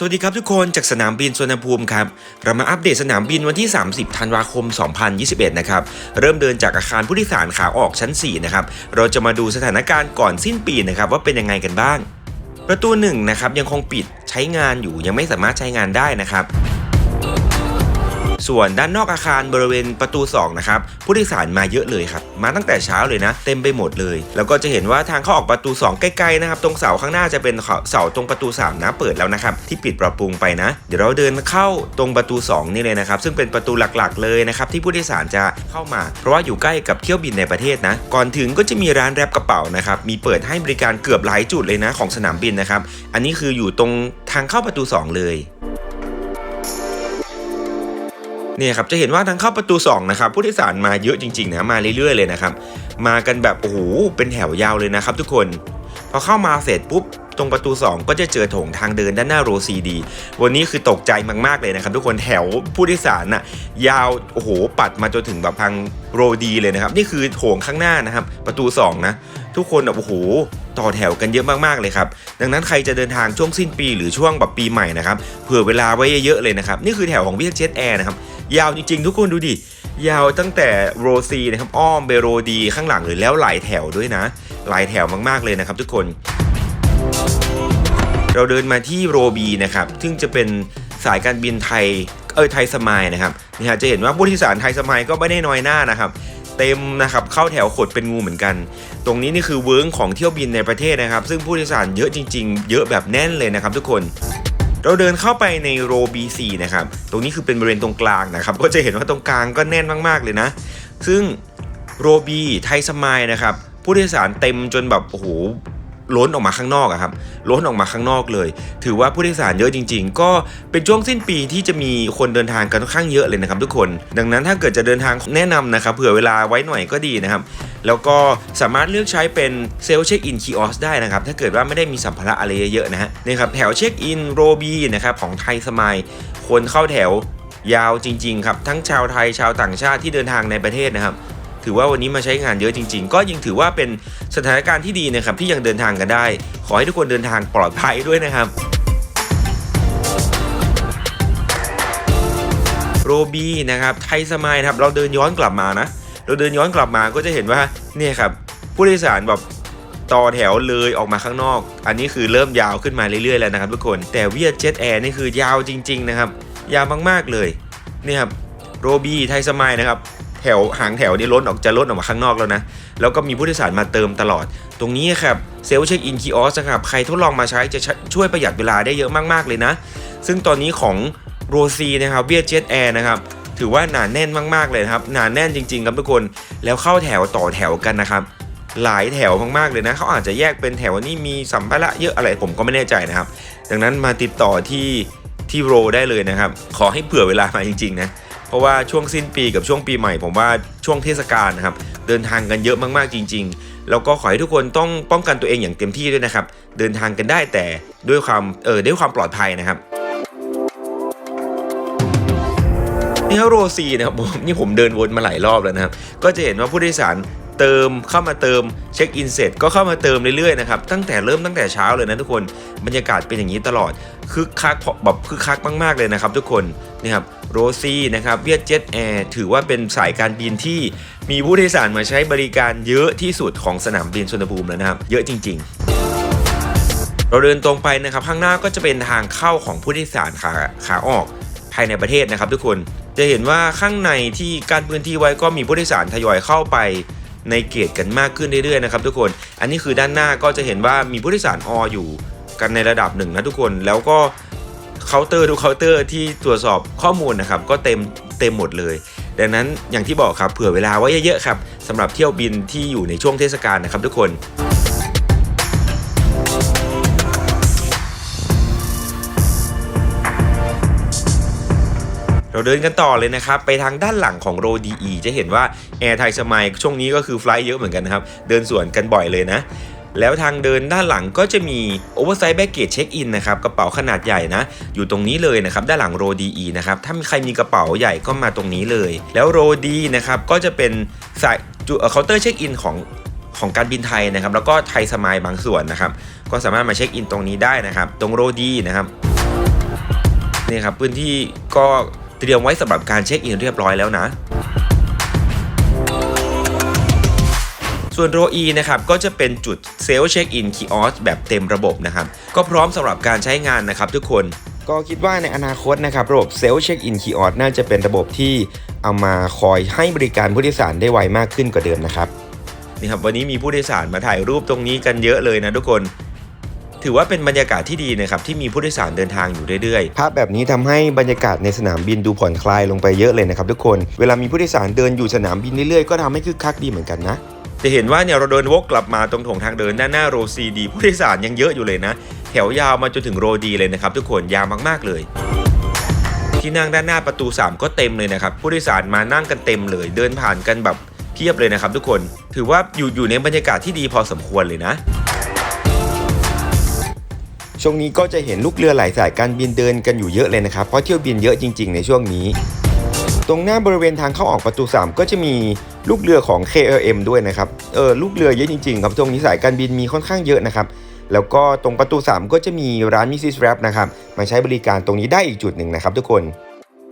สวัสดีครับทุกคนจากสนามบินสุวรรณภูมิครับ เรามาอัปเดตสนามบินวันที่ 30 ธันวาคม 2021 นะครับ เริ่มเดินจากอาคารผู้โดยสารขาออกชั้น 4 นะครับ เราจะมาดูสถานการณ์ก่อนสิ้นปีนะครับ ว่าเป็นยังไงกันบ้าง ประตู1นะครับยังคงปิดใช้งานอยู่ยังไม่สามารถใช้งานได้นะครับ ส่วนด้านนอกอาคารบริเวณประตู 2 นะครับ ผู้โดยสารมาเยอะเลยครับ มาตั้งแต่เช้าเลยนะ เต็มไปหมดเลย แล้วก็จะเห็นว่าทางเข้าออกประตู 2 ใกล้ๆนะครับ ตรงเสาข้างหน้าจะเป็นเสาตรงประตู 3 นะเปิดแล้วนะครับ ที่ปิดปรับปรุงไปนะ เดี๋ยวเราเดินเข้าตรงประตู 2 นี่เลยนะครับ ซึ่งเป็นประตูหลักๆ เลยนะครับที่ผู้โดยสารจะเข้ามา เพราะว่าอยู่ใกล้กับเที่ยวบินในประเทศนะ ก่อนถึงก็จะมีร้านแรปกระเป๋านะครับ มีเปิดให้บริการเกือบหลายจุดเลยนะของสนามบินนะครับ อันนี้คืออยู่ตรงทางเข้าประตู 2 เลย เนี่ยครับจะเห็นว่าทางเข้าประตู2นะครับผู้โดยสารมาเยอะจริงๆนะมาเรื่อยๆเลยนะครับมากันแบบโอ้โหเป็นแถวยาวเลยนะครับทุกคนพอเข้ามาเสร็จปุ๊บตรงประตู 2 ก็จะเจอโถงทางเดินด้านหน้าโรซีดี วันนี้คือตกใจมากๆเลยนะครับ ทุกคนแถวผู้โดยสารน่ะยาวโอ้โหปัดมาจนถึงแบบทางโรดีเลยนะครับ นี่คือโถงข้างหน้านะครับ ประตู 2 นะ ทุกคนแบบโอ้โหต่อแถวกันเยอะมากๆเลยครับ ดังนั้นใครจะเดินทางช่วงสิ้นปีหรือช่วงแบบปีใหม่นะครับเผื่อเวลาไว้เยอะๆเลยนะครับ นี่คือแถวของวิทยเจ็ตแอร์นะครับ ยาวจริงๆ ทุกคนดูดิ ยาวตั้งแต่โรซีนะครับอ้อมเบโรดีข้างหลังเลยแล้วหลายแถวด้วยนะ หลายแถวมากๆเลยนะครับทุกคน เราเดินมาที่โรบีนะครับ ซึ่งจะเป็นสายการบินไทยเออไทยสมายนะครับนี่ฮะจะเห็นว่าผู้โดยสารไทยสมายก็ไม่ได้น้อยหน้านะครับ เต็มนะครับเข้าแถวขดเป็นงูเหมือนกัน ตรงนี้นี่คือเวิร์งของเที่ยวบินในประเทศนะครับ ซึ่งผู้โดยสารเยอะจริง ๆ เยอะแบบแน่นเลยนะครับทุกคน เราเดินเข้าไปในโร B4 นะครับ ตรงนี้คือเป็นบริเวณตรงกลางนะครับ ก็จะเห็นว่าตรงกลางก็แน่นมากๆเลยนะ ซึ่งโรบีไทยสมายนะครับ ผู้โดยสารเต็มจนแบบโอ้โหล้นออกมาข้างนอกอะครับล้นออกมาข้างนอกเลย ถือว่าผู้โดยสารเยอะจริง ๆ ก็เป็นช่วงสิ้นปีที่จะมีคนเดินทางกันค่อนข้างเยอะเลยนะครับทุกคน ดังนั้นถ้าเกิดจะเดินทางแนะนำนะครับเผื่อเวลาไว้หน่อยก็ดีนะครับ แล้วก็สามารถเลือกใช้เป็นเซลล์เช็คอินคีออสได้นะครับ ถ้าเกิดว่าไม่ได้มีสัมภาระอะไรเยอะๆนะฮะนี่ครับแถวเช็คอินโรบีนะครับของไทยสมายคนเข้าแถวยาวจริงๆครับทั้งชาวไทยชาวต่างชาติที่เดินทางในประเทศนะครับถือว่าวันนี้มาใช้งานเยอะจริง ๆ ก็ยังถือว่าเป็นสถานการณ์ที่ดีนะครับที่ยังเดินทางกันได้ ขอให้ทุกคนเดินทางปลอดภัยด้วยนะครับโรบีนะครับไทยสมายครับเราเดินย้อนกลับมานะ เราเดินย้อนกลับมาก็จะเห็นว่าเนี่ยครับผู้โดยสารแบบต่อแถวเลยออกมาข้างนอก อันนี้คือเริ่มยาวขึ้นมาเรื่อยๆแล้วนะครับทุกคน แต่เวียดเจ็ตแอร์นี่คือยาวจริง ๆ นะครับ ยาวมากๆเลยเนี่ยครับโรบีไทยสมายนะครับ แถวหางแถวนี่ล้นออกจะล้นออกมาข้างนอกแล้วนะ แล้วก็มีผู้โดยสารมาเติมตลอด ตรงนี้ครับเซลล์เช็คอินคีออสครับใครทดลองมาใช้จะช่วยประหยัดเวลาได้เยอะมากๆเลยนะ ซึ่งตอนนี้ของโรซีนะครับเวียดเจ็ตแอร์นะครับ ถือว่าหนาแน่นมากๆเลยครับหนาแน่นจริง ๆ ครับทุกคนแล้วเข้าแถวต่อแถวกันนะครับหลายแถวมากๆเลยนะเขาอาจจะแยกเป็นแถวนี้มีสัมภาระเยอะอะไรผมก็ไม่แน่ใจนะครับ ดังนั้นมาติดต่อที่ที่โรได้เลยนะครับ ขอให้เผื่อเวลามาจริงๆนะเพราะว่าช่วงสิ้นปีกับช่วงปีใหม่ ผมว่าช่วงเทศกาลนะครับเดินทางกันเยอะมากๆจริง ๆ แล้วก็ขอให้ทุกคนต้องป้องกันตัวเองอย่างเต็มที่ด้วยนะครับ เดินทางกันได้แต่ด้วยความเออด้วยความปลอดภัยนะครับ นี่โรซีนะครับผมนี่ผมเดินวนมาหลายรอบแล้วนะครับ ก็จะเห็นว่าผู้โดยสารเติมเข้ามาเติมเช็คอินเสร็จก็เข้ามาเติมเรื่อยๆนะครับตั้งแต่เริ่มตั้งแต่เช้าเลยนะทุกคนบรรยากาศเป็นอย่างนี้ตลอดคึกคักแบบคึกคักมากๆเลยนะครับ ทุกคนนี่ครับโรซี่นะครับเวียดเจ็ตแอร์ถือว่าเป็นสายการบินที่มีผู้โดยสารมาใช้บริการเยอะที่สุดของสนามบินสุวรรณภูมิแล้วนะครับ เยอะจริง ๆเราเดินตรงไปนะครับ ข้างหน้าก็จะเป็นทางเข้าของผู้โดยสารขาขาออกภายในประเทศนะครับ ทุกคน จะเห็นว่าข้างในที่การพื้นที่ไว้ก็มีผู้โดยสารทยอยเข้าไปในเกตกันมากขึ้นเรื่อยๆนะครับทุกคน อันนี้คือด้านหน้าก็จะเห็นว่ามีผู้โดยสารออยู่กันในระดับหนึ่งนะทุกคน แล้วก็เคาน์เตอร์ทุกเคาน์เตอร์ที่ตรวจสอบข้อมูลนะครับก็เต็มเต็มหมดเลย ดังนั้นอย่างที่บอกครับเผื่อเวลาไว้เยอะๆครับสำหรับเที่ยวบินที่อยู่ในช่วงเทศกาลนะครับทุกคน เราเดินกันต่อเลยนะครับ ไปทางด้านหลังของโรดีอีจะเห็นว่าแอร์ไทยสมัยช่วงนี้ก็คือไฟล์เยอะเหมือนกันนะครับ เดินสวนกันบ่อยเลยนะแล้วทางเดินด้านหลังก็จะมีโอเวอร์ไซส์แบกเกจเช็คอินนะครับกระเป๋าขนาดใหญ่นะ อยู่ตรงนี้เลยนะครับ ด้านหลังโรดีอีนะครับ ถ้ามีใครมีกระเป๋าใหญ่ก็มาตรงนี้เลย แล้วโรดีนะครับก็จะเป็นสายเคาน์เตอร์เช็คอินของของการบินไทยนะครับ แล้วก็ไทยสมายบางส่วนนะครับ ก็สามารถมาเช็คอินตรงนี้ได้นะครับ ตรงโรดีนะครับนี่ครับพื้นที่ก็ เตรียมไว้สำหรับการเช็คอินเรียบร้อยแล้วนะ ส่วนโรอีนะครับก็จะเป็นจุดเซลล์เช็คอินคีออสแบบเต็มระบบนะครับ ก็พร้อมสำหรับการใช้งานนะครับทุกคนก็คิดว่าในอนาคตนะครับระบบเซลล์เช็คอินคีออสน่าจะเป็นระบบที่เอามาคอยให้บริการผู้โดยสารได้ไวมากขึ้นกว่าเดิมนะครับนี่ครับวันนี้มีผู้โดยสารมาถ่ายรูปตรงนี้กันเยอะเลยนะทุกคน ถือว่าเป็นบรรยากาศที่ดีนะครับที่มีผู้โดยสารเดินทางอยู่เรื่อยๆ ภาพแบบนี้ทำให้บรรยากาศในสนามบินดูผ่อนคลายลงไปเยอะเลยนะครับทุกคน เวลามีผู้โดยสารเดินอยู่สนามบินเรื่อยๆ ก็ทำให้คึกคักดีเหมือนกันนะจะเห็นว่าเนี่ยเราเดินวกกลับมาตรงโถงทางเดินด้านหน้าโรซีดีผู้โดยสารยังเยอะอยู่เลยนะ แถวยาวมาจนถึงโรดีเลยนะครับทุกคนยาวมากๆเลยที่นั่งด้านหน้าประตู 3 ก็เต็มเลยนะครับ ผู้โดยสารมานั่งกันเต็มเลย เดินผ่านกันแบบเพียบเลยนะครับทุกคน ถือว่าอยู่อยู่ในบรรยากาศที่ดีพอสมควรเลยนะ ช่วงนี้ก็จะเห็นลูกเรือหลายสายการบินเดินกันอยู่เยอะเลยนะครับ เพราะเที่ยวบินเยอะจริง ๆ ในช่วงนี้ ตรงหน้าบริเวณทางเข้าออกประตู 3 ก็จะมีลูกเรือของ KLM ด้วยนะครับ เออลูกเรือเยอะจริงๆครับตรงนี้สายการบินมีค่อนข้างเยอะนะครับ แล้วก็ตรงประตู 3 ก็จะมีร้าน Mrs. Wrap นะครับ มาใช้บริการตรงนี้ได้อีกจุดหนึ่งนะครับทุกคน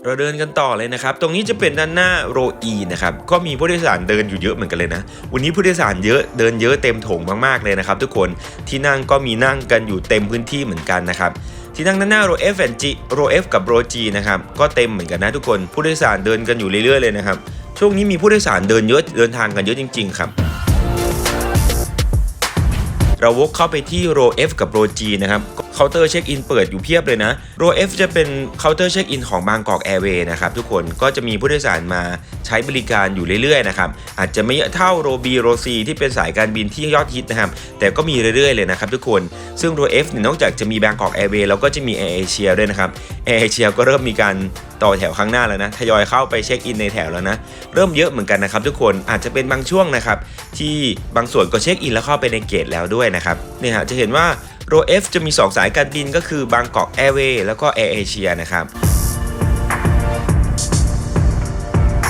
เราเดินกันต่อเลยนะครับ ตรงนี้จะเป็นด้านหน้าโรอีนะครับ ก็มีผู้โดยสารเดินอยู่เยอะเหมือนกันเลยนะ วันนี้ผู้โดยสารเยอะ เดินเยอะเต็มโถงมากๆเลยนะครับ ทุกคน ที่นั่งก็มีนั่งกันอยู่เต็มพื้นที่เหมือนกันนะครับ ที่นั่งด้านหน้าโรเอฟแอนจีโรเอฟกับโรจีนะครับ ก็เต็มเหมือนกันนะทุกคน ผู้โดยสารเดินกันอยู่เรื่อยๆเลยนะครับ ช่วงนี้มีผู้โดยสารเดินเยอะ เดินทางกันเยอะจริง ๆ ครับเราวกเข้าไปที่โร F กับโร G นะครับ เคาน์เตอร์เช็คอินเปิดอยู่เพียบเลยนะโร F จะเป็นเคาน์เตอร์เช็คอินของบางกอกแอร์เวย์นะครับทุกคนก็จะมีผู้โดยสารมาใช้บริการอยู่เรื่อยๆนะครับอาจจะไม่เยอะเท่าโร B โร C ที่เป็นสายการบินที่ยอดฮิตนะครับแต่ก็มีเรื่อยๆเลยนะครับทุกคนซึ่งโร F เนี่ยนอกจากจะมีบางกอกแอร์เวย์แล้วก็จะมีแอร์เอเชียด้วยนะครับแอร์เอเชียก็เริ่มมีการต่อแถวข้างหน้าแล้วนะทยอยเข้าไปเช็คอินในแถวแล้วนะเริ่มเยอะเหมือนกันนะครับทุกคนอาจจะเป็นบางช่วงนะครับที่บางส่วนก็เช็คอินแล้วเข้าไปในเกตแล้วด้วยนะครับเนี่ยฮะจะเห็นว่า โร F จะมี 2 สายการบินก็คือบางกอกแอร์เวย์แล้วก็แอร์เอเชียนะครับ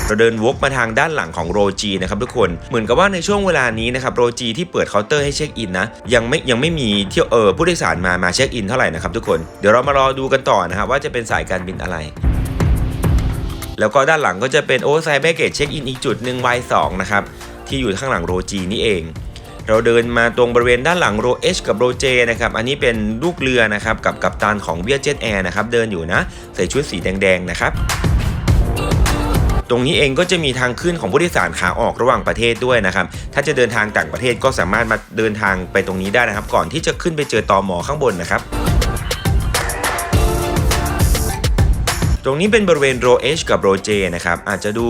เราเดินวกมาทางด้านหลังของโรจีนะครับทุกคนเหมือนกับว่าในช่วงเวลานี้นะครับโรจีที่เปิดเคาน์เตอร์ให้เช็คอินนะยังไม่ยังไม่มีเที่ยวเออผู้โดยสารมามาเช็คอินเท่าไหร่นะครับทุกคนเดี๋ยวเรามารอดูกันต่อนะครับว่าจะเป็นสายการบินอะไร แล้วก็ด้านหลังก็จะเป็นโอไซแบเกจเช็คอินอีกจุดหนึ่ง Y2 นะครับที่อยู่ข้างหลังโรจีนี่เอง เราเดินมาตรงบริเวณด้านหลังโรเอชกับโรเจนะครับ อันนี้เป็นลูกเรือนะครับกับกัปตันของเวียเจ็ตแอร์นะครับ เดินอยู่นะ ใส่ชุดสีแดงๆนะครับตรงนี้เองก็จะมีทางขึ้นของผู้โดยสารขาออกระหว่างประเทศด้วยนะครับ ถ้าจะเดินทางต่างประเทศก็สามารถมาเดินทางไปตรงนี้ได้นะครับ ก่อนที่จะขึ้นไปเจอตอมอข้างบนนะครับ ตรงนี้เป็นบริเวณโรเอชกับโรเจนะครับอาจจะดู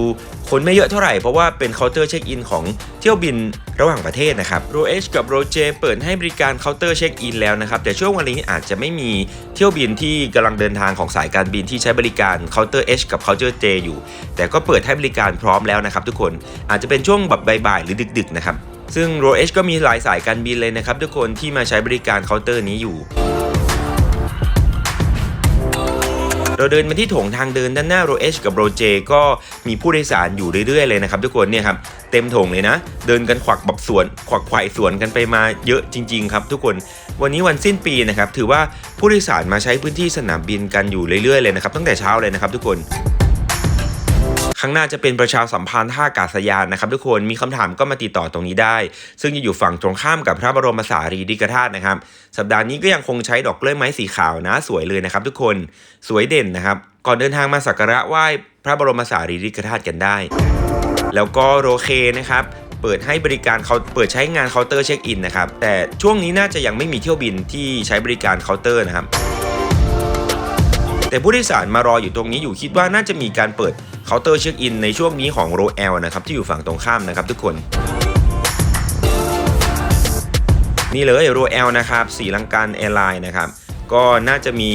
คนไม่เยอะเท่าไหร่ เพราะว่าเป็นเคาน์เตอร์เช็คอินของเที่ยวบินระหว่างประเทศนะครับโรเอชกับโรเจเปิดให้บริการเคาน์เตอร์เช็คอินแล้วนะครับแต่ช่วงวันนี้อาจจะไม่มีเที่ยวบินที่กำลังเดินทางของสายการบินที่ใช้บริการเคาน์เตอร์ H กับเคาน์เตอร์ J อยู่ แต่ก็เปิดให้บริการพร้อมแล้วนะครับทุกคนอาจจะเป็นช่วงแบบบ่ายๆหรือดึก ๆ นะครับซึ่งโรเอชก็มีหลายสายการบินเลยนะครับทุกคนที่มาใช้บริการเคาน์เตอร์นี้อยู่ เราเดินมาที่โถงทางเดินด้านหน้าโรเอชกับโรเจก็มีผู้โดยสารอยู่เรื่อยๆเลยนะครับทุกคนเนี่ยครับเต็มโถงเลยนะ เดินกันขวักแบบสวน ขวักไขว่สวนกันไปมาเยอะจริง ๆ ครับ ทุกคนวันนี้วันสิ้นปีนะครับถือว่าผู้โดยสารมาใช้พื้นที่สนามบินกันอยู่เรื่อยๆเลยนะครับตั้งแต่เช้าเลยนะครับทุกคน ข้างหน้าจะเป็นประชาสัมพันธ์ท่าอากาศยานนะครับทุกคนมีคำถามก็มาติดต่อตรงนี้ได้ ซึ่งจะอยู่ฝั่งตรงข้ามกับพระบรมสารีริกธาตุนะครับ สัปดาห์นี้ก็ยังคงใช้ดอกกล้วยไม้สีขาวนะสวยเลยนะครับ ทุกคนสวยเด่นนะครับ ก่อนเดินทางมาสักการะไหว้พระบรมสารีริกธาตุกันได้ แล้วก็โรเคนะครับเปิดให้บริการเขาเปิดใช้งานเคาน์เตอร์เช็คอินนะครับ แต่ช่วงนี้น่าจะยังไม่มีเที่ยวบินที่ใช้บริการเคาน์เตอร์นะครับ แต่ผู้โดยสารมารออยู่ตรงนี้อยู่คิดว่าน่าจะมีการเปิด เคาน์เตอร์เช็คอินในช่วงนี้ของโรเอลนะครับที่อยู่ฝั่งตรงข้ามนะครับทุกคน นี่เลยโรเอลนะครับสีลังการแอร์ไลน์นะครับก็น่าจะมี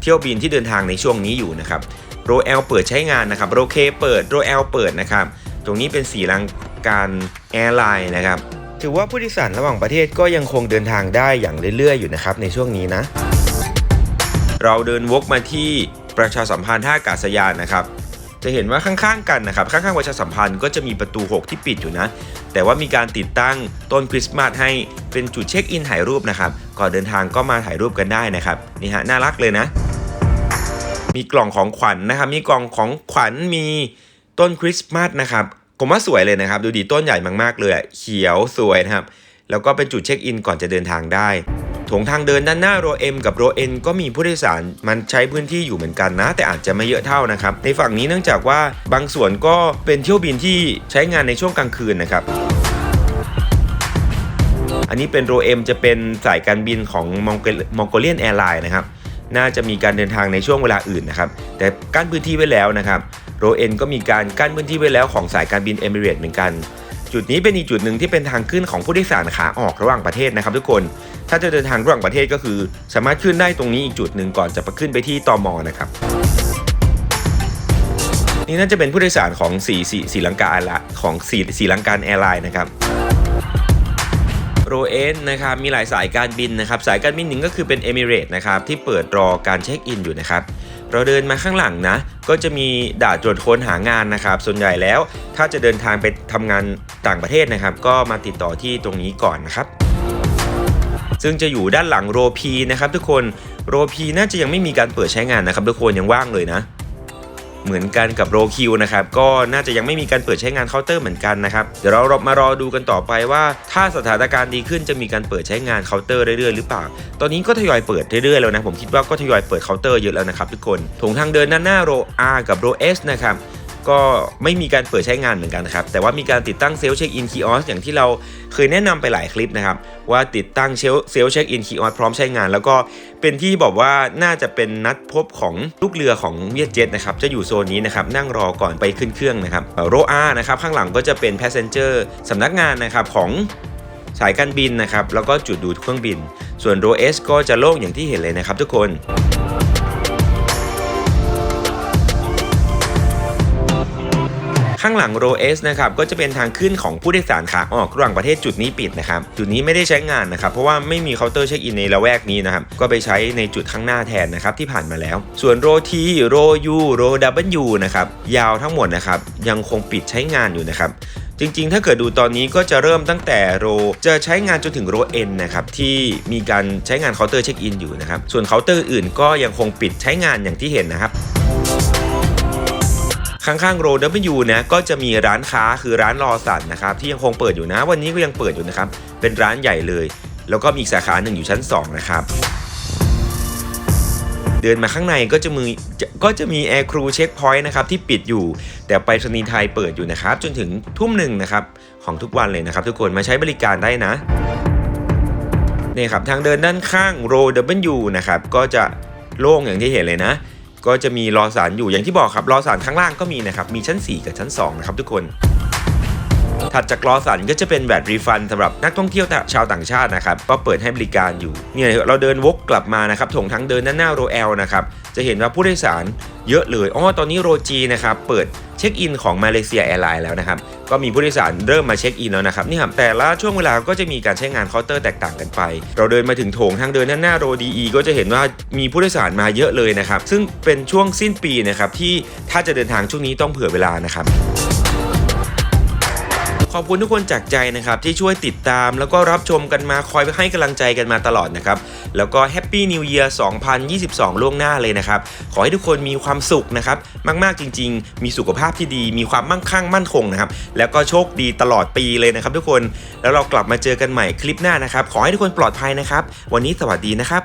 เที่ยวบินที่เดินทางในช่วงนี้อยู่นะครับโรเอลเปิดใช้งานนะครับโรเคเปิดโรเอลเปิดนะครับตรงนี้เป็นสีลังการแอร์ไลน์นะครับถือว่าผู้โดยสารระหว่างประเทศก็ยังคงเดินทางได้อย่างเรื่อยๆ อยู่นะครับในช่วงนี้นะ เราเดินวกมาที่ประชาสัมพันธ์ท่าอากาศยานนะครับ จะเห็นว่าข้างๆกันนะครับข้างๆประชาสัมพันธ์ก็จะมีประตู 6 ที่ปิดอยู่นะ แต่ว่ามีการติดตั้งต้นคริสต์มาสให้เป็นจุดเช็คอินถ่ายรูปนะครับก่อนเดินทางก็มาถ่ายรูปกันได้นะครับนี่ฮะน่ารักเลยนะ มีกล่องของขวัญนะครับ มีกล่องของขวัญมีต้นคริสต์มาสนะครับผมว่าสวยเลยนะครับ ดูดีต้นใหญ่มากๆเลยเขียวสวยนะครับแล้วก็เป็นจุดเช็คอินก่อนจะเดินทางได้ โถงทางเดินด้านหน้าโรเอ็มกับโรเอ็นก็มีผู้โดยสารมันใช้พื้นที่อยู่เหมือนกันนะ แต่อาจจะไม่เยอะเท่านะครับ ในฝั่งนี้เนื่องจากว่าบางส่วนก็เป็นเที่ยวบินที่ใช้งานในช่วงกลางคืนนะครับอันนี้เป็นโรเอ็มจะเป็นสายการบินของมองโกเลียนแอร์ไลน์นะครับน่าจะมีการเดินทางในช่วงเวลาอื่นนะครับ แต่กั้นพื้นที่ไว้แล้วนะครับโรเอ็นก็มีการกั้นพื้นที่ไว้แล้วของสายการบินเอมิเรตเหมือนกัน จุดนี้เป็นอีกจุดหนึ่งที่เป็นทางขึ้นของผู้โดยสารขาออกระหว่างประเทศนะครับทุกคน ถ้าจะเดินทางระหว่างประเทศก็คือ สามารถขึ้นได้ตรงนี้อีกจุดหนึ่งก่อนจะไปขึ้นไปที่ตอมอนะครับนี่น่าจะเป็นผู้โดยสารของสีสีสีลังกาละของสีสีลังการแอร์ไลน์นะครับโรเอนนะครับมีหลายสายการบินนะครับ สายการบินหนึ่งก็คือเป็นเอมิเรตนะครับที่เปิดรอการเช็คอินอยู่นะครับ เราเดินมาข้างหลังนะ ก็จะมีด่านตรวจค้นหางานนะครับ ส่วนใหญ่แล้วถ้าจะเดินทางไปทำงานต่างประเทศนะครับ ก็มาติดต่อที่ตรงนี้ก่อนนะครับ ซึ่งจะอยู่ด้านหลังโรพีนะครับทุกคนโรพีน่าจะยังไม่มีการเปิดใช้งานนะครับ ทุกคนยังว่างเลยนะ เหมือนกันกับโรคิวนะครับก็น่าจะยังไม่มีการเปิดใช้งานเคาน์เตอร์เหมือนกันนะครับเดี๋ยวเรามารอดูกันต่อไปว่า ถ้าสถานการณ์ดีขึ้นจะมีการเปิดใช้งานเคาน์เตอร์เรื่อยๆหรือเปล่า ตอนนี้ก็ทยอยเปิดเรื่อยๆแล้วนะผมคิดว่าก็ทยอยเปิดเคาน์เตอร์เยอะแล้วนะครับทุกคนถงทางเดินด้านหน้าโร R กับโร S นะครับ ก็ไม่มีการเปิดใช้งานเหมือนกันนะครับ แต่ว่ามีการติดตั้งเซลล์เช็คอินคีออสอย่างที่เราเคยแนะนำไปหลายคลิปนะครับ ว่าติดตั้งเซลล์เซลเช็คอินคีออสพร้อมใช้งาน แล้วก็เป็นที่บอกว่าน่าจะเป็นนัดพบของลูกเรือของเวียดเจ็ตนะครับจะอยู่โซนนี้นะครับนั่งรอก่อนไปขึ้นเครื่องนะครับโรอานะครับข้างหลังก็จะเป็น passenger สำนักงานนะครับของสายการบินนะครับแล้วก็จุดดูเครื่องบิน ส่วนโรเอสก็จะโล่งอย่างที่เห็นเลยนะครับทุกคน ข้างหลังโรเอสนะครับก็จะเป็นทางขึ้นของผู้โดยสารขาออกระหว่างประเทศจุดนี้ปิดนะครับจุดนี้ไม่ได้ใช้งานนะครับเพราะว่าไม่มีเคาน์เตอร์เช็คอินในละแวกนี้นะครับก็ไปใช้ในจุดข้างหน้าแทนนะครับที่ผ่านมาแล้ว ส่วนโรทีโรยูโรดับเบิลยูนะครับยาวทั้งหมดนะครับยังคงปิดใช้งานอยู่นะครับจริงๆ ถ้าเกิดดูตอนนี้ก็จะเริ่มตั้งแต่โรจะใช้งานจนถึงโรเอ็นนะครับที่มีการใช้งานเคาน์เตอร์เช็คอินอยู่นะครับส่วนเคาน์เตอร์อื่นก็ยังคงปิดใช้งานอย่างที่เห็นนะครับ ข้างๆโร W นะก็จะมีร้านค้าคือร้านรอสันนะครับที่ยังคงเปิดอยู่นะ วันนี้ก็ยังเปิดอยู่นะครับเป็นร้านใหญ่เลย แล้วก็มีอีกสาขาหนึ่งอยู่ชั้น 2 นะครับ เดินมาข้างในก็จะมีจะก็จะมีแอร์ครูเช็คพอยต์นะครับที่ปิดอยู่ แต่ไปรษณีย์ไทยเปิดอยู่นะครับ จนถึงทุ่มหนึ่งนะครับของทุกวันเลยนะครับ ทุกคนมาใช้บริการได้นะนี่ครับทางเดินด้านข้างโร W นะครับก็จะโล่งอย่างที่เห็นเลยนะ ก็จะมีรอสารอยู่อย่างที่บอกครับรอสารข้างล่างก็มีนะครับมีชั้น 4 กับชั้น2นะครับทุกคน ถัดจากรอสันก็จะเป็นแบตรีฟันสำหรับนักท่องเที่ยวชาวต่างชาตินะครับก็เปิดให้บริการอยู่เนี่ยเราเดินวกกลับมานะครับถงทั้งเดินด้านหน้าโรเอลนะครับจะเห็นว่าผู้โดยสารเยอะเลยอ๋อตอนนี้โรจีนะครับเปิดเช็คอินของมาเลเซียแอร์ไลน์แล้วนะครับก็มีผู้โดยสารเริ่มมาเช็คอินแล้วนะครับนี่ครับแต่ละช่วงเวลาก็จะมีการใช้งานเคาน์เตอร์แตกต่างกันไป เราเดินมาถึงโถงทางเดินด้านหน้าโรดีก็จะเห็นว่ามีผู้โดยสารมาเยอะเลยนะครับซึ่งเป็นช่วงสิ้นปีนะครับที่ถ้าจะเดินทางช่วงนี้ต้องเผื่อเวลานะครับ ขอบคุณทุกคนจากใจนะครับที่ช่วยติดตามแล้วก็รับชมกันมาคอยให้กำลังใจกันมาตลอดนะครับ แล้วก็แฮปปี้นิว e ยร์2022 ล่วงหน้าเลยนะครับ ขอให้ทุกคนมีความสุขนะครับ มากๆจริง ๆ มีสุขภาพที่ดี มีความมั่งคั่งมั่นคงนะครับ แล้วก็โชคดีตลอดปีเลยนะครับ ทุกคนแล้วเรากลับมาเจอกันใหม่คลิปหน้านะครับ ขอให้ทุกคนปลอดภัยนะครับ วันนี้สวัสดีนะครับ